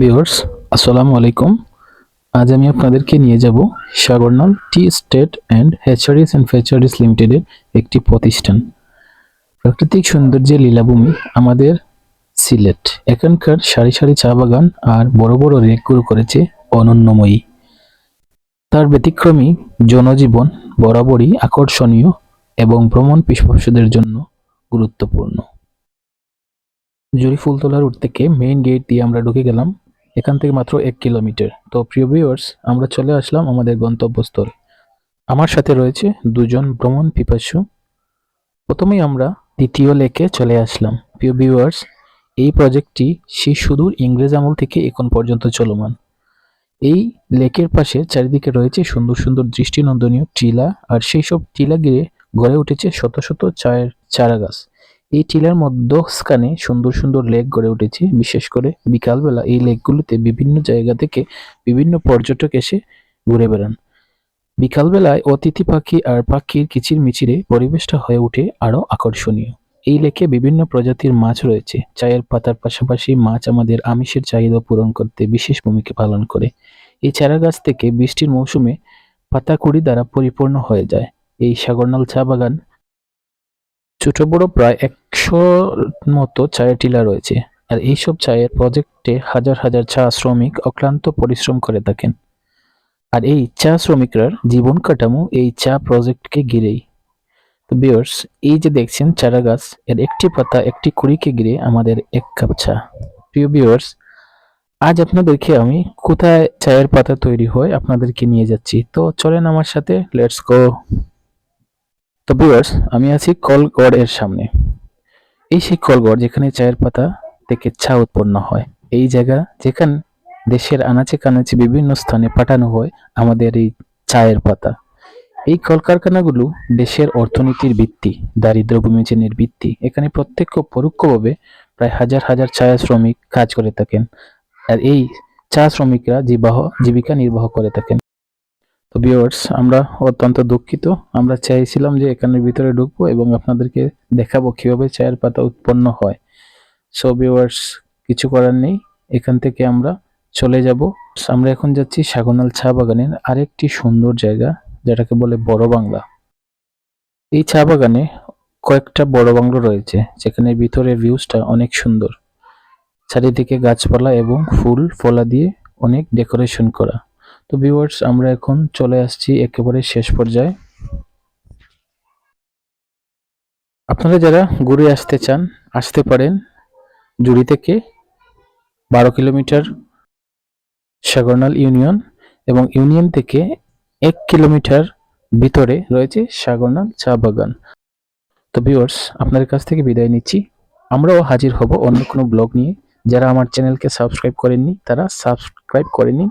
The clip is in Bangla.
ভিউয়ার্স, আসসালামু আলাইকুম। আজ আমি আপনাদেরকে নিয়ে যাব Sagarnal tea estate and hatcheries and fisheries লিমিটেডের একটি প্রতিষ্ঠান। প্রাকৃতিক সৌন্দর্যের লীলাভূমি আমাদের সিলেট। এখানকার সারি সারি চা বাগান আর বড় বড় রেকগুলো করেছে অনন্যময়ী। তার ব্যতিক্রমী জনজীবন বরাবরই আকর্ষণীয় এবং ভ্রমণ পিপাসুদের জন্য গুরুত্বপূর্ণ। জুড়ি ফুলতলা রুট থেকে মেইন গেট দিয়ে আমরা ঢুকে গেলাম এখান থেকে মাত্র এক কিলোমিটার। তো প্রিয় ভিউয়ার্স আমরা চলে আসলাম আমাদের গন্তব্যস্থল। আমার সাথে রয়েছে দুজন ভ্রমণ পিপাসু। প্রথমেই আমরা দ্বিতীয় লেকে চলে আসলাম। প্রিয় ভিউয়ার্স এই প্রজেক্টটি সেই সুদূর ইংরেজ আমল থেকে এখন পর্যন্ত চলমান। এই লেকের পাশে চারিদিকে রয়েছে সুন্দর সুন্দর দৃষ্টিনন্দনীয় টিলা, আর সেই সব টিলা ঘিরে গড়ে উঠেছে শত শত চায়ের চারা গাছ এই টিলার মধ্যস্থানে সুন্দর সুন্দর লেক গড়ে উঠেছে। বিশেষ করে বিকালবেলা এই লেকগুলোতে বিভিন্ন জায়গা থেকে বিভিন্ন পর্যটক এসে ঘুরে বেড়ান। বিকালবেলায় অতিথি পাখি আর পাখির কিচির মিচিরে পরিবেশটা হয়ে ওঠে আরও আকর্ষণীয়। এই লেকে বিভিন্ন প্রজাতির মাছ রয়েছে। চায়ের পাতার পাশাপাশি মাছ আমাদের আমিষের চাহিদা পূরণ করতে বিশেষ ভূমিকা পালন করে। এই চারা গাছ থেকে বৃষ্টির মৌসুমে পাতাকুড়ি দ্বারা পরিপূর্ণ হয়ে যায়। এই সাগরনাল চা বাগান ছোট বড় প্রায় একশোর মতো চায়ের টিলা রয়েছে। আর এইসব চায়ের প্রজেক্টে হাজার হাজার চা শ্রমিক অক্লান্ত পরিশ্রম করে থাকেন। আর এই চা শ্রমিকরার জীবন কাঠামো এই চা প্রজেক্টকে ঘিরেই। তো বিয়ার্স এই যে দেখছেন চারা গাছ, এর একটি পাতা একটি কুড়িকে ঘিরে আমাদের এক কাপ চা। প্রিয় বিয়ার্স আজ আপনাদেরকে আমি কোথায় চায়ের পাতা তৈরি হয় আপনাদেরকে নিয়ে যাচ্ছি। তো চলেন আমার সাথে লেটস গো তো ভিউয়ার্স আমি আছি কলগড় এর সামনে। এই সেই কলগড় যেখানে চায়ের পাতা থেকে চা উৎপন্ন হয়। এই জায়গা যেখানে দেশের আনাচে কানাচে বিভিন্ন স্থানে পাঠানো হয় আমাদের এই চায়ের পাতা। এই কলকারখানাগুলো দেশের অর্থনীতির ভিত্তি দারিদ্র বিমোচনের ভিত্তি। এখানে প্রত্যক্ষ পরোক্ষভাবে প্রায় হাজার হাজার চা শ্রমিক কাজ করে থাকেন। আর এই চা শ্রমিকরা জীবাহ, জীবিকা নির্বাহ করে থাকেন। তো ভিউয়ার্স আমরা অত্যন্ত দুঃখিত। আমরা চাইছিলাম যে এখানের ভিতরে ঢুকবো এবং আপনাদেরকে দেখাবো কীভাবে চায়ের পাতা উৎপন্ন হয়। সো ভিউয়ার্স কিছু করার নেই। এখান থেকে আমরা চলে যাব। আমরা এখন যাচ্ছি সাগনাল চা বাগানের আরেকটি সুন্দর জায়গা, যেটাকে বলে বড় বাংলা। এই চা বাগানে কয়েকটা বড় বাংলো রয়েছে, যেখানে ভিতরে ভিউজটা অনেক সুন্দর। চারিদিকে গাছপালা এবং ফুল, ফলা দিয়ে অনেক ডেকোরেশন করা। তো ভিউয়ার্স আমরা এখন চলে আসছি একেবারে শেষ পর্যায়ে। আপনারা যারা ঘুরে আসতে চান, আসতে পারেন জুড়ি থেকে বারো কিলোমিটার সাগরনাল ইউনিয়ন এবং ইউনিয়ন থেকে এক কিলোমিটার ভিতরে রয়েছে সাগরনাল চা বাগান। তো ভিউয়ার্স আপনাদের কাছ থেকে বিদায় নিচ্ছি। আমরাও হাজির হব অন্য কোনো ব্লগ নিয়ে। যারা আমার চ্যানেলকে সাবস্ক্রাইব করেননি, তারা সাবস্ক্রাইব করে নিন।